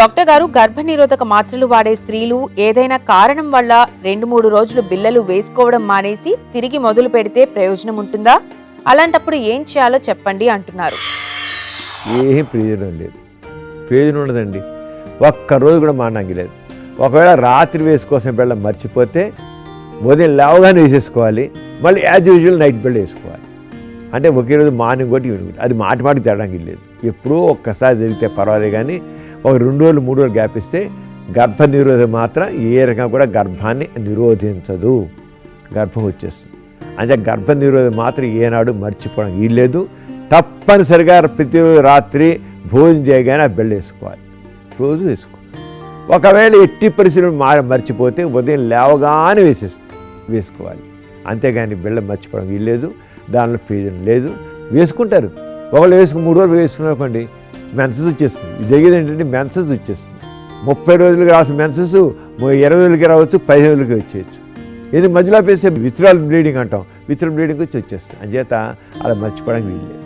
Doctor గారు గర్భనిరోధక మాత్రలు వాడే స్త్రీలు ఏదైనా కారణం వల్ల రెండు మూడు రోజులు బిల్లలు వేసుకోవడం మానేసి తిరిగి మొదలు పెడితే ప్రయోజనం ఉంటుందా? అలాంటప్పుడు ఏం చేయాలో చెప్పండి అంటున్నారు. ఏం ప్రయోజనం లేదు. ప్రయోజనం ఉండదండి. ఒక్కరోజు కూడా మానంగి లేదు. ఒకవేళ రాత్రి వేసుకోవాల్సిన బిళ్ళ మర్చిపోతే ఉదయం లేవగానే వేసేసుకోవాలి. మళ్ళీ యాజ్ యూజువల్ నైట్ బెల్ట్ వేసుకోవాలి. అంటే ఒకే రోజు మార్నింగ్ ఒకటి ఈవినింగ్ అది మాటి మాటికి తేడానికి లేదు. ఎప్పుడూ ఒక్కసారి జరిగితే పర్వాలేదు కానీ ఒక రెండు రోజులు మూడు రోజులు గ్యాప్ ఇస్తే గర్భ నిరోధం మాత్రం ఏ రకంగా కూడా గర్భాన్ని నిరోధించదు. గర్భం వచ్చేస్తుంది. అంటే గర్భ నిరోధం మాత్రం ఏనాడు మర్చిపోవడం వీల్లేదు. తప్పనిసరిగా ప్రతిరోజు రాత్రి భోజనం చేయగానే ఆ బెల్ట్ వేసుకోవాలి. రోజు వేసుకోవాలి. ఒకవేళ ఎట్టి పరిస్థితులు మా మర్చిపోతే ఉదయం లేవగానే వేసేసి వేసుకోవాలి. అంతేగాని బిళ్ళ మర్చిపోవడం వీల్లేదు. దానిలో ప్రయోజనం లేదు. వేసుకుంటారు. ఒకళ్ళు వేసుకుని మూడు రోజులు వేసుకున్నారనుకోండి మెన్సెస్ వచ్చేస్తుంది. ఇది జరిగేది ఏంటంటే మెన్సెస్ వచ్చేస్తుంది. ముప్పై రోజులకి రాసిన మెన్సెస్ ఇరవై రోజులకి రావచ్చు పదిహేను రోజులకి వచ్చేయచ్చు. ఇది మధ్యలో పేసే విత్రాల్ బ్లీడింగ్ అంటాం. విత్రల్ బ్లీడింగ్ వచ్చి వచ్చేస్తుంది. అంచేత అలా మర్చిపోవడానికి వీల్లేదు.